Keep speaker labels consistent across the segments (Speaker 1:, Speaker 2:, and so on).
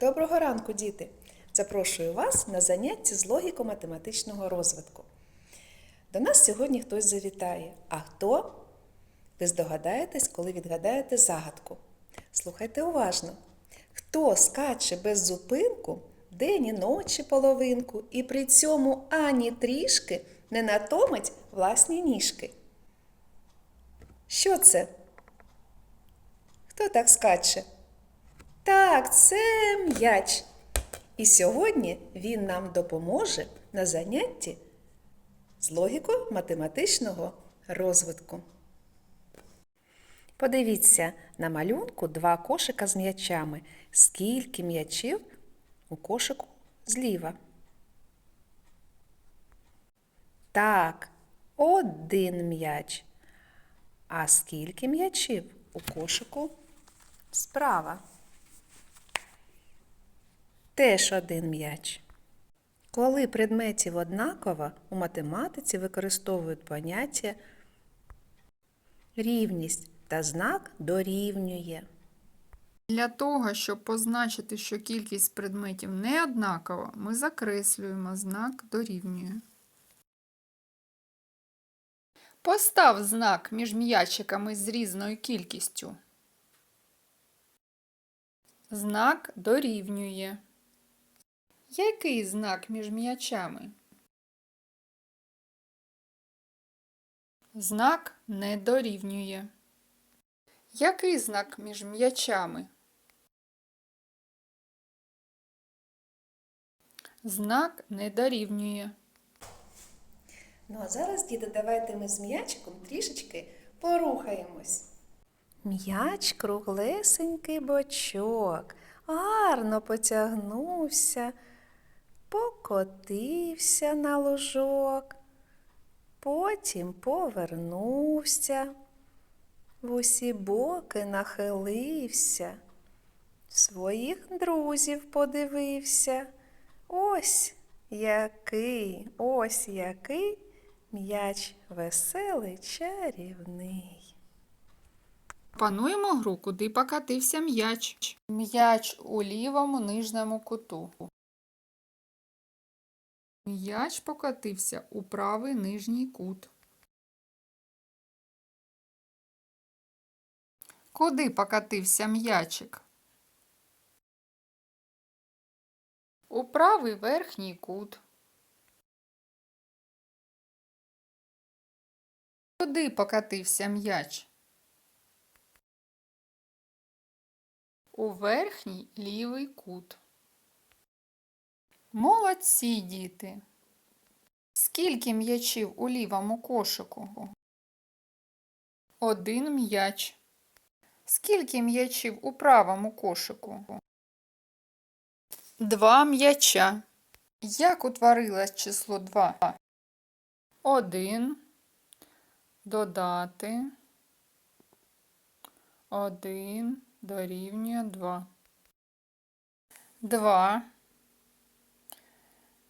Speaker 1: Доброго ранку, діти! Запрошую вас на заняття з логіко-математичного розвитку. До нас сьогодні хтось завітає. А хто? Ви здогадаєтесь, коли відгадаєте загадку. Слухайте уважно. Хто скаче без зупинку день і ночі половинку і при цьому ані трішки не натомить власні ніжки? Що це? Хто так скаче? Так, це м'яч. І сьогодні він нам допоможе на занятті з логіко-математичного розвитку. Подивіться на малюнку два кошика з м'ячами. Скільки м'ячів у кошику зліва? Так, один м'яч. А скільки м'ячів у кошику справа? Теж один м'яч. Коли предметів однаково, у математиці використовують поняття рівність та знак дорівнює.
Speaker 2: Для того, щоб позначити, що кількість предметів не однакова, ми закреслюємо знак дорівнює. Постав знак між м'ячиками з різною кількістю. Знак дорівнює. Який знак між м'ячами? Знак не дорівнює. Який знак між м'ячами? Знак не дорівнює.
Speaker 1: Ну а зараз, діти, давайте ми з м'ячиком трішечки порухаємось. М'яч круглесенький бочок, гарно потягнувся, покотився на лужок, потім повернувся, в усі боки нахилився, своїх друзів подивився. Ось який, ось який м'яч веселий чарівний.
Speaker 2: Пануємо гру, куди покатився м'яч. М'яч у лівому нижньому куту. М'яч покатився у правий нижній кут. Куди покатився м'ячик? У правий верхній кут. Куди покатився м'яч? У верхній лівий кут. Молодці, діти. Скільки м'ячів у лівому кошику? Один м'яч. Скільки м'ячів у правому кошику? Два м'яча. Як утворилось число 2? Один. Додати. Один дорівнює 2. 2.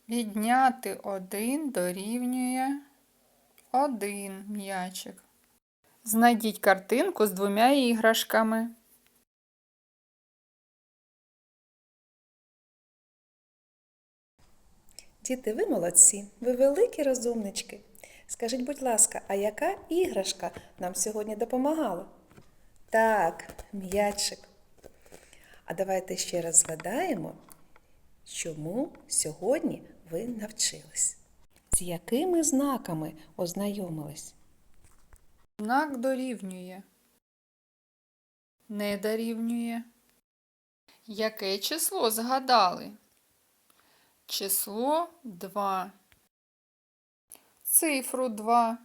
Speaker 2: Відняти 1 дорівнює 1 м'ячик. Знайдіть картинку з двома іграшками.
Speaker 1: Діти, ви молодці, ви великі розумнички. Скажіть, будь ласка, а яка іграшка нам сьогодні допомагала? Так, м'ячик. А давайте ще раз згадаємо, чому сьогодні ви навчились. З якими знаками ознайомились?
Speaker 2: Знак дорівнює. Не дорівнює. Яке число згадали? Число 2. Цифру 2.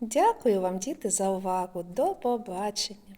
Speaker 1: Дякую вам, діти, за увагу. До побачення!